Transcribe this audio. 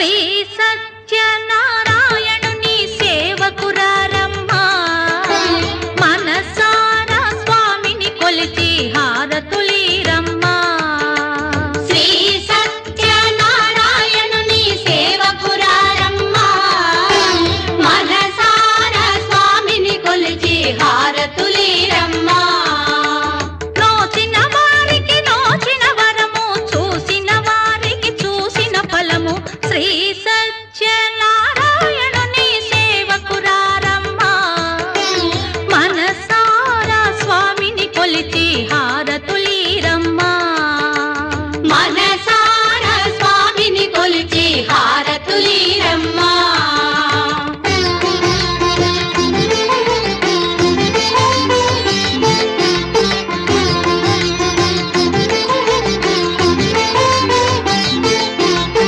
Shri Satyanarayana Chhath